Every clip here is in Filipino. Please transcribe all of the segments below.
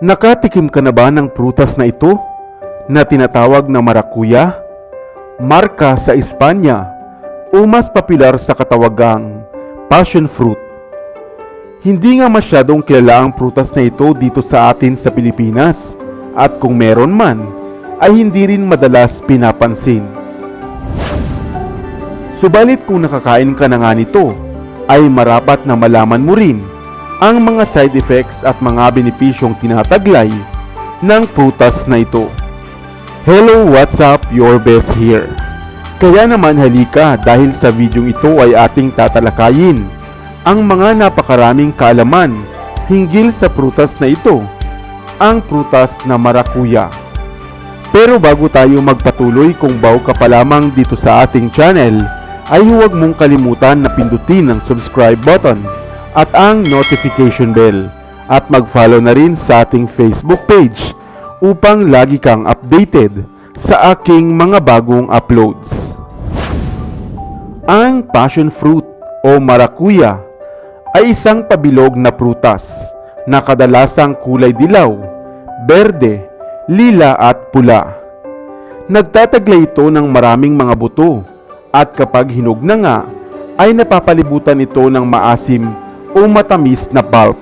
Nakatikim ka na ba ng prutas na ito na tinatawag na marakuya? Marka sa Espanya o mas popular sa katawagang passion fruit. Hindi nga masyadong kilala ang prutas na ito dito sa atin sa Pilipinas at kung meron man ay hindi rin madalas pinapansin. Subalit kung nakakain ka na nga nito, ay marapat na malaman mo rin ang mga side effects at mga benepisyong tinataglay ng prutas na ito. Hello, what's up? Your best here. Kaya naman halika dahil sa videong ito ay ating tatalakayin ang mga napakaraming kaalaman hinggil sa prutas na ito, ang prutas na marakuya. Pero bago tayo magpatuloy kung bago ka pa lamang dito sa ating channel, ay huwag mong kalimutan na pindutin ang subscribe button at ang notification bell at mag-follow na rin sa ating Facebook page upang lagi kang updated sa aking mga bagong uploads. Ang passion fruit o marakuya ay isang pabilog na prutas na kadalasang kulay dilaw, berde, lila at pula. Nagtataglay ito ng maraming mga buto at kapag hinog na nga ay napapalibutan ito ng maasim o matamis na pulp.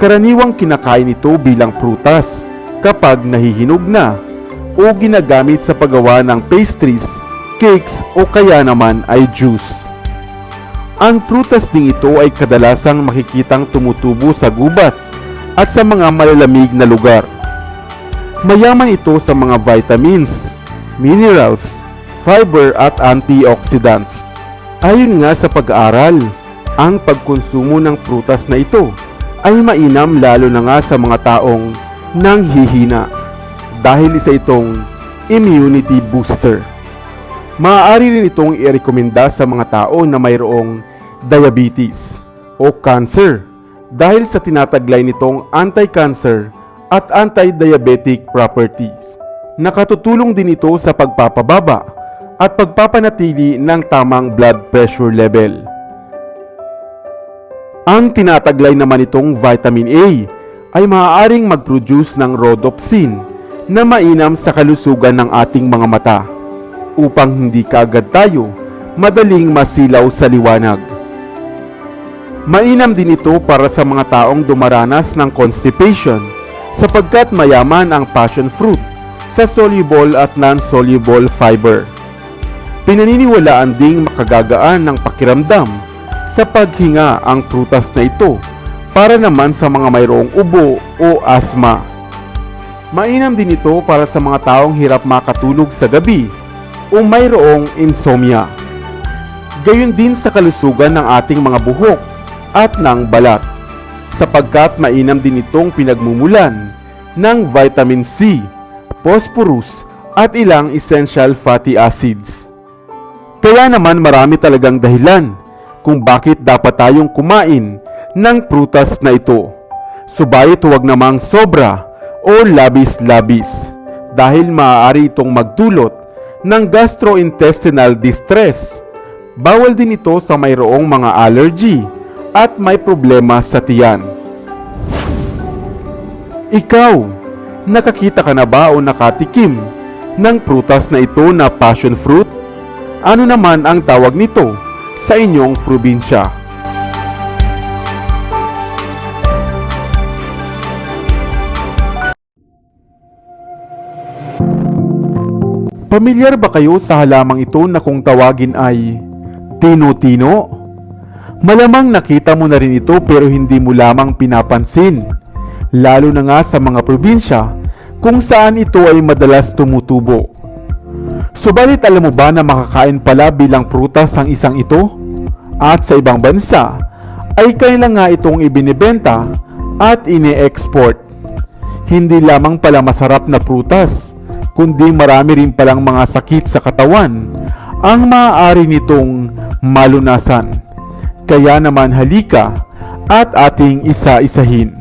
Karaniwang kinakain ito bilang prutas kapag nahihinog na o ginagamit sa paggawa ng pastries, cakes o kaya naman ay juice. Ang prutas ding ito ay kadalasang makikitang tumutubo sa gubat at sa mga malalamig na lugar. Mayaman ito sa mga vitamins, minerals, fiber at antioxidants. Ayon nga sa pag-aaral, ang pagkonsumo ng prutas na ito ay mainam lalo na nga sa mga taong nanghihina dahil isa itong immunity booster. Maaari rin itong irekomenda sa mga tao na mayroong diabetes o cancer dahil sa tinataglay nitong anti-cancer at anti-diabetic properties. Nakatutulong din ito sa pagpapababa at pagpapanatili ng tamang blood pressure level. Ang tinataglay naman itong vitamin A ay maaaring mag-produce ng rhodopsin na mainam sa kalusugan ng ating mga mata upang hindi kaagad tayo madaling masilaw sa liwanag. Mainam din ito para sa mga taong dumaranas ng constipation sapagkat mayaman ang passion fruit sa soluble at non-soluble fiber. Pinaniniwalaan ding makagagaan ng pakiramdam sa paghinga ang prutas na ito para naman sa mga mayroong ubo o asma. Mainam din ito para sa mga taong hirap makatulog sa gabi o mayroong insomnia. Gayon din sa kalusugan ng ating mga buhok at ng balat sapagkat mainam din itong pinagmumulan ng vitamin C, phosphorus at ilang essential fatty acids. Kaya naman marami talagang dahilan kung bakit dapat tayong kumain ng prutas na ito. Subalit huwag namang sobra o labis-labis dahil maaari itong magdulot ng gastrointestinal distress. Bawal din ito sa mayroong mga allergy at may problema sa tiyan. Ikaw, nakakita ka na ba o nakatikim ng prutas na ito na passion fruit? Ano naman ang tawag nito sa inyong probinsya? Pamilyar ba kayo sa halamang ito na kung tawagin ay tino-tino? Malamang nakita mo na rin ito pero hindi mo lamang pinapansin. Lalo na nga sa mga probinsya kung saan ito ay madalas tumutubo. Subalit alam mo ba na makakain pala bilang prutas ang isang ito? At sa ibang bansa ay kailan nga itong ibinibenta at ini-export. Hindi lamang pala masarap na prutas, kundi marami rin palang mga sakit sa katawan ang maaari nitong malunasan. Kaya naman halika at ating isa-isahin.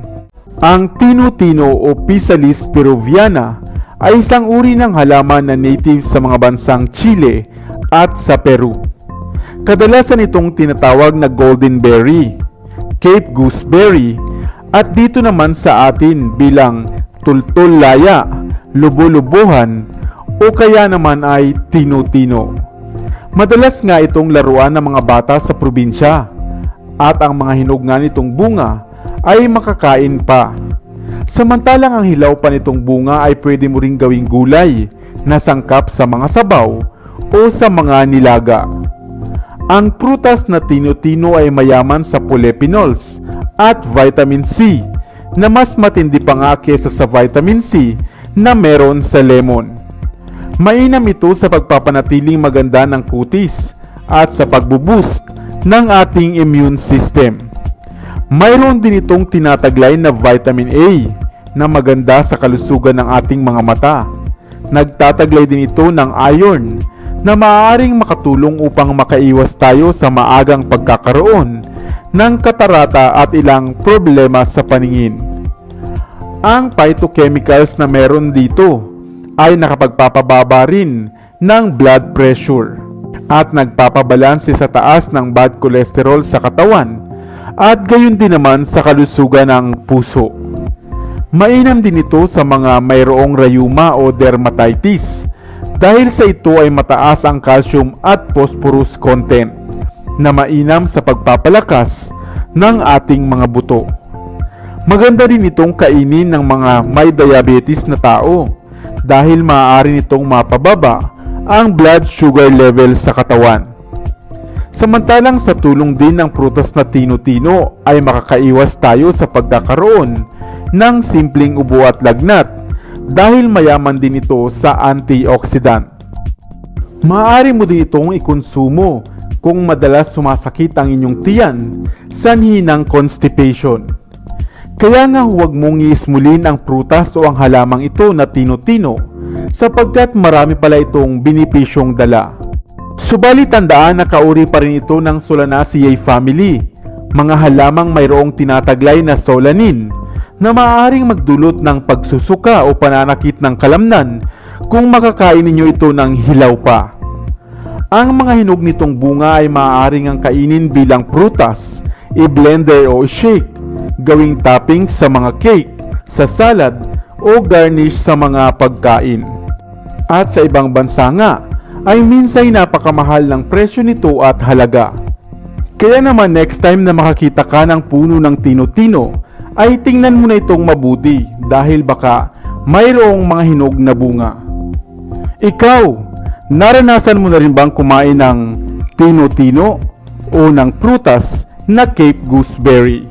Ang tino-tino o Pisalis peruviana ay isang uri ng halaman na native sa mga bansang Chile at sa Peru. Kadalasan itong tinatawag na golden berry, Cape gooseberry, At dito naman sa atin bilang tultul laya, lubo-lubuhan, o kaya naman ay tino-tino. Madalas nga itong laruan ng mga bata sa probinsya at ang mga hinog nga nitong bunga ay makakain pa. Samantalang ang hilaw pa nitong bunga ay pwede mo ring gawing gulay na sangkap sa mga sabaw o sa mga nilaga. Ang prutas na tino-tino ay mayaman sa polyphenols at vitamin C na mas matindi pa nga kesa sa vitamin C na meron sa lemon. Mainam ito sa pagpapanatiling maganda ng kutis at sa pagbuboost ng ating immune system. Mayroon din itong tinataglay na vitamin A na maganda sa kalusugan ng ating mga mata. Nagtataglay din ito ng iron na maaaring makatulong upang makaiwas tayo sa maagang pagkakaroon ng katarata at ilang problema sa paningin. Ang phytochemicals na meron dito ay nakapagpapababa rin ng blood pressure at nagpapabalanse sa taas ng bad cholesterol sa katawan at gayon din naman sa kalusugan ng puso. Mainam din ito sa mga mayroong rayuma o dermatitis dahil sa ito ay mataas ang calcium at phosphorus content na mainam sa pagpapalakas ng ating mga buto. Maganda rin itong kainin ng mga may diabetes na tao dahil maaari nitong mapababa ang blood sugar level sa katawan. Samantalang sa tulong din ng prutas na tino-tino ay makakaiwas tayo sa pagkakaroon ng simpleng ubo at lagnat dahil mayaman din ito sa antioxidant. Maaari mo din itong ikonsumo kung madalas sumasakit ang inyong tiyan sanhi ng constipation. Kaya nga huwag mong iismulin ang prutas o ang halamang ito na tino-tino sapagkat marami pala itong binipisyong dala. Subalit tandaan na kauri pa rin ito ng Solanaceae family, mga halamang mayroong tinataglay na solanin na maaaring magdulot ng pagsusuka o pananakit ng kalamnan kung makakain ninyo ito ng hilaw pa. Ang mga hinog nitong bunga ay maaaring ang kainin bilang prutas, i-blender o shake, gawing toppings sa mga cake, sa salad o garnish sa mga pagkain. At sa ibang bansa nga, ay minsay napakamahal ng presyo nito at halaga. Kaya naman next time na makakita ka ng puno ng tino-tino, ay tingnan mo na itong mabuti dahil baka mayroong mga hinog na bunga. Ikaw, naranasan mo na rin bang kumain ng tino-tino o ng prutas na Cape Gooseberry?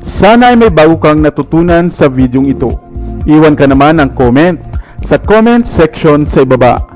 Sana ay may bago kang natutunan sa videong ito. Iwan ka naman ng comment sa comment section sa ibaba.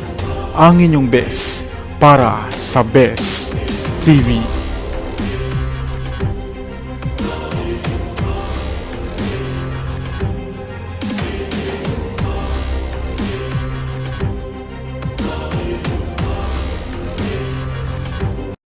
ang inyong best para sa Best TV.